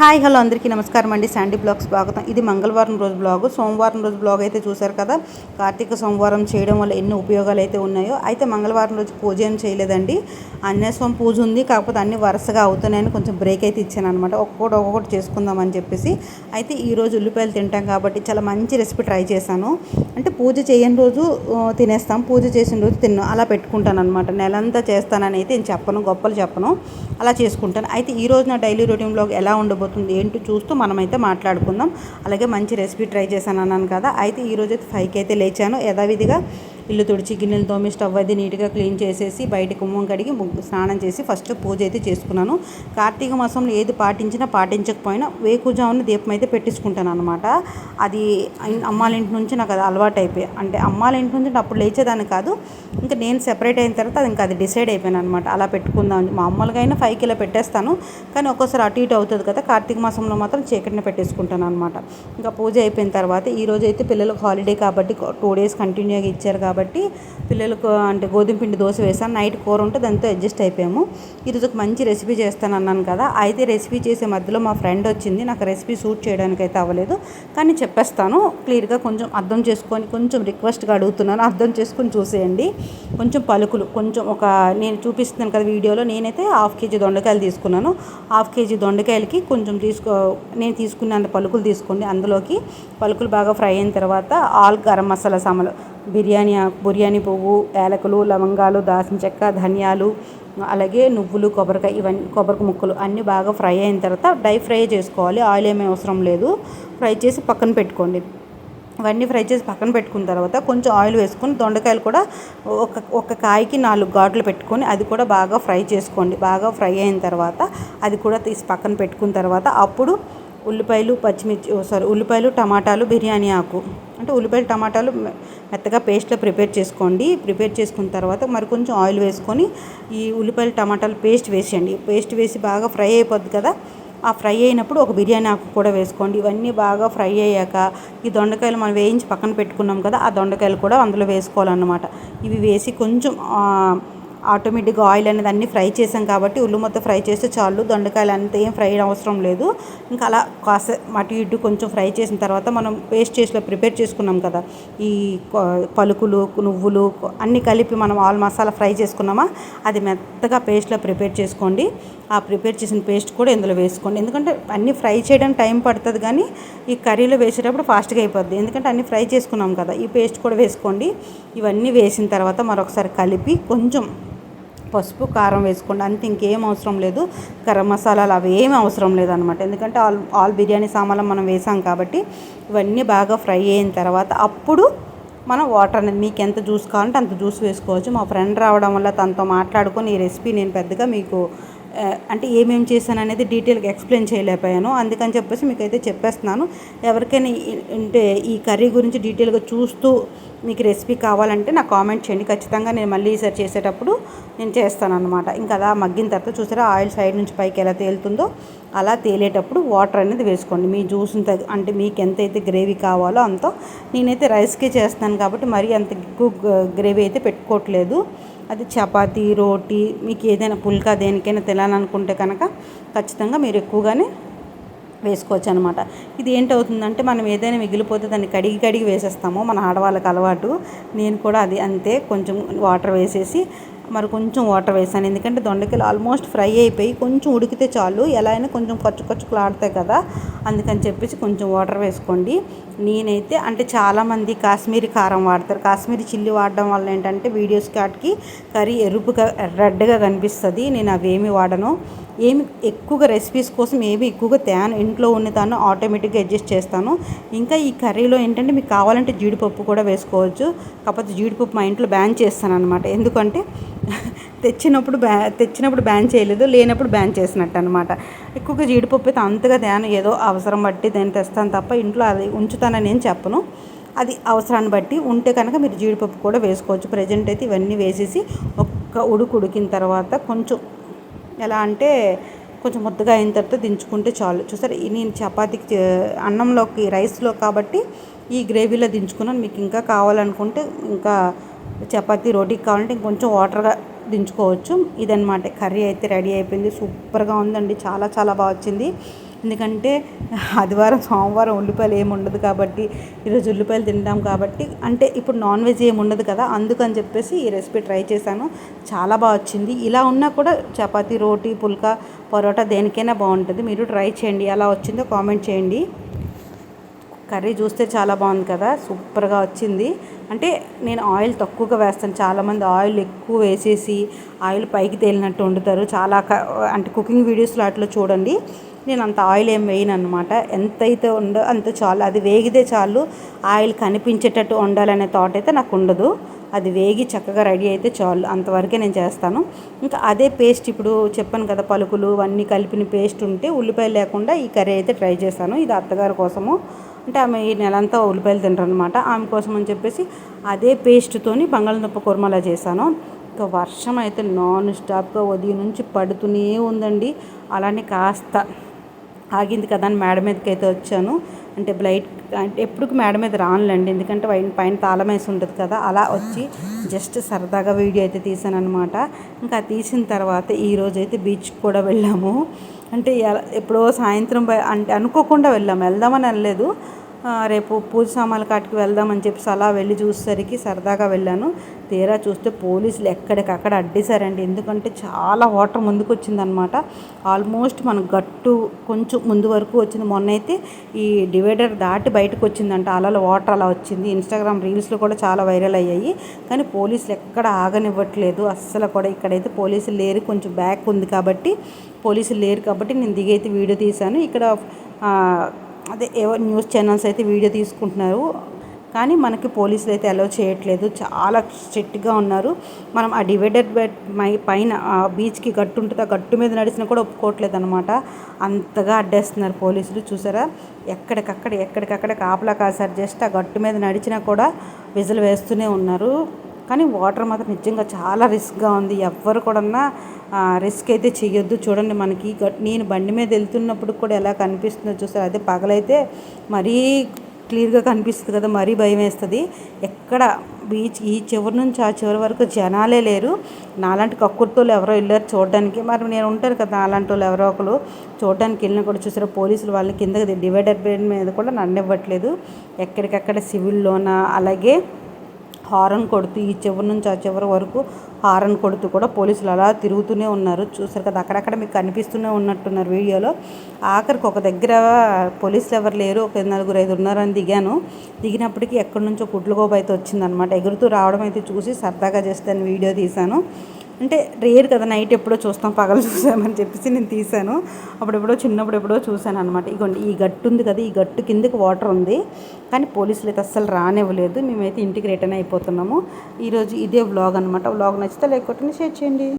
Hi hello అందరికీ నమస్కారం అండి. శాండీ బ్లాగ్ స్వాగతం. ఇది మంగళవారం రోజు బ్లాగ్. సోమవారం రోజు బ్లాగ్ అయితే చూశారు కదా. కార్తీక సోమవారం చేయడం వల్ల ఎన్ని ఉపయోగాలు అయితే ఉన్నాయో. అయితే మంగళవారం రోజు పూజ ఏం చేయలేదండి. ఆంజనేయ పూజ ఉంది. కాకపోతే అన్ని వరుసగా అవుతున్నాయని కొంచెం బ్రేక్ అయితే ఇచ్చాను అనమాట ఒక్కొక్కటి ఒక్కొక్కటి చేసుకుందామని చెప్పేసి. అయితే ఈరోజు ఉల్లిపాయలు తింటాం కాబట్టి చాలా మంచి రెసిపీ ట్రై చేశాను. అంటే పూజ చేయని రోజు తినేస్తాం. పూజ చేసిన రోజు తిన్నాం అలా పెట్టుకుంటాను అనమాట నెలంతా చేస్తానని అయితే నేను చెప్పను. గొప్పలు చెప్పను. అలా చేసుకుంటాను. అయితే ఈ రోజు నా డైలీ రొటీన్ బ్లాగ్ ఎలా ఉండబోతుంది ఏంటో చూస్తూ మనమైతే మాట్లాడుకుందాం. అలాగే మంచి రెసిపీ ట్రై చేశాను అన్నాను కదా. అయితే ఈరోజు అయితే ఫైవ్కి అయితే లేచాను. యథావిధిగా ఇల్లు తుడిచి గిన్నెలు తోమి స్టవ్ అది నీట్గా క్లీన్ చేసేసి బయట కుమ్మం కడిగి ముగ్గు స్నానం చేసి ఫస్ట్ పూజ అయితే చేసుకున్నాను. కార్తీక మాసంలో ఏది పాటించినా పాటించకపోయినా వేకుజామున దీపం అయితే పెట్టించుకుంటాను అనమాట అది అమ్మాలింటి ఇంటి నుంచి నాకు అది అలవాటు అయిపోయి అంటే అమ్మాలింటి ఇంటి నుంచి అప్పుడు లేచేదాన్ని కాదు. ఇంకా నేను సెపరేట్ అయిన తర్వాత అది ఇంకా అది డిసైడ్ అయిపోయాను అనమాట అలా పెట్టుకుందాం. మామూలుగా అయినా ఫైవ్కి ఇలా పెట్టేస్తాను. కానీ ఒక్కోసారి అటు ఇటు అవుతుంది కదా కార్తీక మాసంలో మాత్రం చీకటిని పెట్టేసుకుంటాను అనమాట ఇంకా పూజ అయిపోయిన తర్వాత ఈరోజు అయితే పిల్లలకు హాలిడే కాబట్టి టూ డేస్ కంటిన్యూగా ఇచ్చారు కాబట్టి కాబట్టి పిల్లలకు అంటే గోధుమ పిండి దోశ వేసాను. నైట్ కూర ఉంటే దాంతో అడ్జస్ట్ అయిపోయాము. ఈరోజు ఒక మంచి రెసిపీ చేస్తాను అన్నాను కదా. అయితే రెసిపీ చేసే మధ్యలో మా ఫ్రెండ్ వచ్చింది. నాకు రెసిపీ సూట్ చేయడానికి అయితే అవ్వలేదు. కానీ చెప్పేస్తాను. క్లియర్గా కొంచెం అర్థం చేసుకొని కొంచెం రిక్వెస్ట్గా అడుగుతున్నాను. అర్థం చేసుకొని చూసేయండి. కొంచెం పలుకులు కొంచెం ఒక నేను చూపిస్తున్నాను కదా వీడియోలో. నేనైతే హాఫ్ కేజీ దొండకాయలు తీసుకున్నాను. హాఫ్ కేజీ దొండకాయలకి కొంచెం తీసుకో నేను తీసుకున్నంత పలుకులు తీసుకోండి. అందులోకి పలుకులు బాగా ఫ్రై అయిన తర్వాత ఆల్ గరం మసాలా సామాన్లు బిర్యానీ ఆకు బిర్యానీ పువ్వు యాలకులు లవంగాలు దాల్చిన చెక్క ధనియాలు అలాగే నువ్వులు కొబ్బరికాయ ఇవన్నీ కొబ్బరి ముక్కలు అన్నీ బాగా ఫ్రై అయిన తర్వాత డై ఫ్రై చేసుకోవాలి. ఆయిల్ ఏమీ అవసరం లేదు. ఫ్రై చేసి పక్కన పెట్టుకోండి. ఇవన్నీ ఫ్రై చేసి పక్కన పెట్టుకున్న తర్వాత కొంచెం ఆయిల్ వేసుకొని దొండకాయలు కూడా ఒక ఒక కాయకి నాలుగు ఘాట్లు పెట్టుకొని అది కూడా బాగా ఫ్రై చేసుకోండి. బాగా ఫ్రై అయిన తర్వాత అది కూడా తీసి పక్కన పెట్టుకున్న తర్వాత అప్పుడు ఉల్లిపాయలు పచ్చిమిర్చి సారీ ఉల్లిపాయలు టమాటాలు బిర్యానీ ఆకు. అంటే ఉల్లిపాయలు టమాటాలు మెత్తగా పేస్ట్లో ప్రిపేర్ చేసుకోండి. ప్రిపేర్ చేసుకున్న తర్వాత మరి కొంచెం ఆయిల్ వేసుకొని ఈ ఉల్లిపాయలు టమాటాలు పేస్ట్ వేసేయండి. పేస్ట్ వేసి బాగా ఫ్రై అయిపోద్ది కదా ఆ ఫ్రై అయినప్పుడు ఒక బిర్యానీ ఆకు కూడా వేసుకోండి. ఇవన్నీ బాగా ఫ్రై అయ్యాక ఈ దొండకాయలు మనం వేయించి పక్కన పెట్టుకున్నాం కదా ఆ దొండకాయలు కూడా అందులో వేసుకోవాలన్నమాట. ఇవి వేసి కొంచెం ఆటోమేటిక్గా ఆయిల్ అనేది అన్ని ఫ్రై చేసాం కాబట్టి ఉల్లి మొత్తం ఫ్రై చేస్తే చాలు. దొండకాయలు అంత ఏం ఫ్రై అవసరం లేదు. ఇంకా అలా కాసే అటు ఇటు కొంచెం ఫ్రై చేసిన తర్వాత మనం పేస్ట్ చేసిలో ప్రిపేర్ చేసుకున్నాం కదా. ఈ పలుకులు నువ్వులు అన్నీ కలిపి మనం ఆల్ మసాలా ఫ్రై చేసుకున్నామా? అది మెత్తగా పేస్ట్లో ప్రిపేర్ చేసుకోండి. ఆ ప్రిపేర్ చేసిన పేస్ట్ కూడా ఇందులో వేసుకోండి. ఎందుకంటే అన్నీ ఫ్రై చేయడానికి టైం పడుతుంది కానీ ఈ కర్రీలో వేసేటప్పుడు ఫాస్ట్గా అయిపోద్ది. ఎందుకంటే అన్నీ ఫ్రై చేసుకున్నాం కదా. ఈ పేస్ట్ కూడా వేసుకోండి. ఇవన్నీ వేసిన తర్వాత మరొకసారి కలిపి కొంచెం పసుపు కారం వేసుకోండి. అంతే ఇంకేం అవసరం లేదు. గరం మసాలాలు అవి ఏమి అవసరం లేదనమాట ఎందుకంటే ఆల్ ఆల్ బిర్యానీ సామాన్లు మనం వేసాం కాబట్టి ఇవన్నీ బాగా ఫ్రై అయిన తర్వాత అప్పుడు మనం వాటర్ అనేది మీకు ఎంత జ్యూస్ కావాలంటే అంత జ్యూస్ వేసుకోవచ్చు. మా ఫ్రెండ్ రావడం వల్ల తనతో మాట్లాడుకొని ఈ రెసిపీ నేను పెద్దగా మీకు అంటే ఏమేమి చేశాను అనేది డీటెయిల్గా ఎక్స్ప్లెయిన్ చేయలేకపోయాను. అందుకని చెప్పేసి మీకు అయితే చెప్పేస్తున్నాను. ఎవరికైనా అంటే ఈ కర్రీ గురించి డీటెయిల్గా చూస్తూ మీకు రెసిపీ కావాలంటే నాకు కామెంట్ చేయండి. ఖచ్చితంగా నేను మళ్ళీ ఈసారి చేసేటప్పుడు నేను చేస్తాను అనమాట ఇంకా అలా మగ్గిన తర్వాత చూసారా ఆయిల్ సైడ్ నుంచి పైకి ఎలా తేలుతుందో. అలా తేలేటప్పుడు వాటర్ అనేది వేసుకోండి. మీ జ్యూస్ని తగ్గ అంటే మీకు ఎంతైతే గ్రేవీ కావాలో అంత నేనైతే రైస్కే చేస్తాను కాబట్టి మరీ అంత ఎక్కువ గ్రేవీ అయితే పెట్టుకోవట్లేదు. అది చపాతీ రోటీ మీకు ఏదైనా పుల్కా దేనికైనా తినాలనుకుంటే కనుక ఖచ్చితంగా మీరు ఎక్కువగానే వేసుకోవచ్చు అనమాట ఇది ఏంటవుతుందంటే మనం ఏదైనా మిగిలిపోతే దాన్ని కడిగి కడిగి వేసేస్తాము. మన ఆడవాళ్ళకి అలవాటు. నేను కూడా అది అంతే కొంచెం వాటర్ వేసేసి మరి కొంచెం వాటర్ వేసాను. ఎందుకంటే దొండకాయలు ఆల్మోస్ట్ ఫ్రై అయిపోయి కొంచెం ఉడికితే చాలు. ఎలా అయినా కొంచెం ఖర్చు ఖర్చుకులాడతాయి కదా. అందుకని చెప్పేసి కొంచెం వాటర్ వేసుకోండి. నేనైతే అంటే చాలామంది కాశ్మీరీ కారం వాడతారు. కాశ్మీరీ చిల్లీ వాడడం వల్ల ఏంటంటే వీడియోస్ కాటికి కర్రీ ఎరుపుగా రెడ్గా కనిపిస్తుంది. నేను అవేమి వాడను. ఏమి ఎక్కువగా రెసిపీస్ కోసం ఏమి ఎక్కువగా తేను ఇంట్లో ఉన్న దాన్ని ఆటోమేటిక్గా అడ్జస్ట్ చేస్తాను. ఇంకా ఈ కర్రీలో ఏంటంటే మీకు కావాలంటే జీడిపప్పు కూడా వేసుకోవచ్చు. కాకపోతే జీడిపప్పు మా ఇంట్లో బ్యాన్ చేస్తాను అనమాట ఎందుకంటే తెచ్చినప్పుడు బ్యా తెచ్చినప్పుడు బ్యాన్ చేయలేదు లేనప్పుడు బ్యాన్ చేసినట్టు అనమాట ఎక్కువగా జీడిపప్పు అయితే అంతగా తేను ఏదో అవసరం బట్టి దాన్ని తెస్తాను తప్ప ఇంట్లో అది ఉంచుతానని నేను చెప్పను. అది అవసరాన్ని బట్టి ఉంటే కనుక మీరు జీడిపప్పు కూడా వేసుకోవచ్చు. ప్రజెంట్ అయితే ఇవన్నీ వేసేసి ఒక్క ఉడుకు ఉడికిన తర్వాత కొంచెం ఎలా అంటే కొంచెం ముద్దగా అయిన తర్వాత దించుకుంటే చాలు. చూసారు? నేను చపాతీకి అన్నంలోకి రైస్లో కాబట్టి ఈ గ్రేవీలో దించుకున్నాను. మీకు ఇంకా కావాలనుకుంటే ఇంకా చపాతీ రోటీకి కావాలంటే ఇంకొంచెం వాటర్గా దించుకోవచ్చు. ఇదనమాట కర్రీ అయితే రెడీ అయిపోయింది. సూపర్గా ఉందండి. చాలా చాలా బాగా వచ్చింది. ఎందుకంటే ఆదివారం సోమవారం ఉల్లిపాయలు ఏమి ఉండదు కాబట్టి ఈరోజు ఉల్లిపాయలు తింటాం కాబట్టి అంటే ఇప్పుడు నాన్ వెజ్ ఏమి ఉండదు కదా అందుకని చెప్పేసి ఈ రెసిపీ ట్రై చేశాను. చాలా బాగా వచ్చింది. ఇలా ఉన్నా కూడా చపాతీ రోటీ పుల్కా పరోటా దేనికైనా బాగుంటుంది. మీరు ట్రై చేయండి. ఎలా వచ్చిందో కామెంట్ చేయండి. కర్రీ చూస్తే చాలా బాగుంది కదా సూపర్గా వచ్చింది. అంటే నేను ఆయిల్ తక్కువగా వేస్తాను. చాలామంది ఆయిల్ ఎక్కువ వేసేసి ఆయిల్ పైకి తేలినట్టు వండుతారు. చాలా అంటే కుకింగ్ వీడియోస్లో అట్లా చూడండి. నేను అంత ఆయిల్ ఏం వేయను అనమాట ఎంతైతే ఉండో అంత చాలు. అది వేగితే చాలు. ఆయిల్ కనిపించేటట్టు వండాలనే థాట్ అయితే నాకు ఉండదు అది వేగి చక్కగా రెడీ అయితే చాలు. అంతవరకే నేను చేస్తాను. ఇంకా అదే పేస్ట్ ఇప్పుడు చెప్పాను కదా పలుకులు అన్నీ కలిపిన పేస్ట్ ఉంటే ఉల్లిపాయలు లేకుండా ఈ కర్రీ అయితే ట్రై చేశాను. ఇది అత్తగారి కోసము. అంటే ఆమె ఈ నెలంతా ఉల్లిపాయలు తింటారు అనమాట ఆమె కోసం అని చెప్పేసి అదే పేస్ట్తోని బంగాళదుంప కుర్మలా చేశాను. ఇంకా వర్షం అయితే నాన్ స్టాప్గా ఉదయం నుంచి పడుతూనే ఉందండి. అలానే కాస్త ఆగింది కదా అని మేడ మీదకి అయితే వచ్చాను. అంటే బ్లైట్ అంటే ఎప్పుడు మేడ మీద రానులేండి. ఎందుకంటే పైన పైన తాళం వేసి ఉంటుంది కదా అలా వచ్చి జస్ట్ సరదాగా వీడియో అయితే తీసాను అనమాట ఇంకా తీసిన తర్వాత ఈరోజు అయితే బీచ్కి కూడా వెళ్ళాము. అంటే ఎప్పుడో సాయంత్రం అంటే అనుకోకుండా వెళ్ళాము. వెళ్దామని వెళ్ళలేదు. రేపు పూజ సామాన్ల కాటికి వెళ్దామని చెప్పేసి అలా వెళ్ళి చూసేసరికి సరదాగా వెళ్ళాను. తీరా చూస్తే పోలీసులు ఎక్కడికక్కడ అడ్డేశారండి. ఎందుకంటే చాలా వాటర్ ముందుకు వచ్చిందనమాట ఆల్మోస్ట్ మన గట్టు కొంచెం ముందు వరకు వచ్చింది. మొన్న అయితే ఈ డివైడర్ దాటి బయటకు వచ్చిందంట అలా వాటర్ అలా వచ్చింది. ఇన్స్టాగ్రామ్ రీల్స్లో కూడా చాలా వైరల్ అయ్యాయి. కానీ పోలీసులు ఎక్కడ ఆగనివ్వట్లేదు. అస్సలు కూడా ఇక్కడైతే పోలీసులు లేరు. కొంచెం బ్యాక్ ఉంది కాబట్టి పోలీసులు లేరు కాబట్టి నేను దిగైతే వీడియో తీశాను. ఇక్కడ అదే ఎవరు న్యూస్ ఛానల్స్ అయితే వీడియో తీసుకుంటున్నారు. కానీ మనకి పోలీసులు అయితే అలౌ చేయట్లేదు. చాలా స్ట్రిక్ట్గా ఉన్నారు. మనం ఆ డివైడర్ బెడ్ మై పైన ఆ బీచ్కి గట్టు ఉంటుంది ఆ గట్టు మీద నడిచినా కూడా ఒప్పుకోవట్లేదు అనమాట అంతగా అడ్డేస్తున్నారు పోలీసులు. చూసారా? ఎక్కడికక్కడ ఎక్కడికక్కడ కాపలా కాసారు. జస్ట్ ఆ గట్టు మీద నడిచినా కూడా విజులు వేస్తూనే ఉన్నారు. కానీ వాటర్ మాత్రం నిజంగా చాలా రిస్క్గా ఉంది. ఎవ్వరు కూడా రిస్క్ అయితే చేయొద్దు. చూడండి మనకి నేను బండి మీద వెళ్తున్నప్పుడు కూడా ఎలా కనిపిస్తుందో చూసారు? అదే పగలైతే మరీ క్లియర్గా కనిపిస్తుంది కదా మరీ భయం వేస్తుంది. ఎక్కడ బీచ్ ఈ చివరి నుంచి ఆ చివరి వరకు జనాలే లేరు. నాలాంటి కక్కుర్తోళ్ళు ఎవరో వెళ్ళారు చూడడానికి. మరి నేను ఉంటాను కదా నాలాంటి వాళ్ళు ఎవరో ఒకరు చూడడానికి వెళ్ళిన కూడా చూసారు పోలీసులు వాళ్ళని కింద డివైడర్ మీద కూడా నన్ను ఇవ్వట్లేదు. ఎక్కడికక్కడ సివిల్లోన అలాగే హారన్ కొడుతూ ఈ చివరి నుంచి ఆ చివరి వరకు హారన్ కొడుతూ కూడా పోలీసులు అలా తిరుగుతూనే ఉన్నారు. చూసారు కదా అక్కడక్కడ మీకు కనిపిస్తూనే ఉన్నట్టున్నారు వీడియోలో. ఆఖరికి ఒక దగ్గర పోలీసులు ఎవరు లేరు ఒక నలుగురు ఐదు ఉన్నారని దిగాను. దిగినప్పటికీ ఎక్కడి నుంచో కుట్లుగోబు అయితే వచ్చిందనమాట ఎగురుతూ రావడం అయితే చూసి సరదాగా చేస్తాను వీడియో తీశాను. అంటే రేర్ కదా నైట్ ఎప్పుడో చూస్తాం పగలు చూసామని చెప్పేసి నేను తీశాను. అప్పుడెప్పుడో చిన్నప్పుడు ఎప్పుడో చూశాను అనమాట ఇగోండి ఈ గట్టు ఉంది కదా ఈ గట్టు కిందకి వాటర్ ఉంది. కానీ పోలీసులు అయితే అస్సలు రానివ్వలేదు. మేమైతే ఇంటికి రిటర్న్ అయిపోతున్నాము. ఈరోజు ఇదే వ్లాగ్ అనమాట వ్లాగ్ నచ్చితే లేకపోతే షేర్ చేయండి.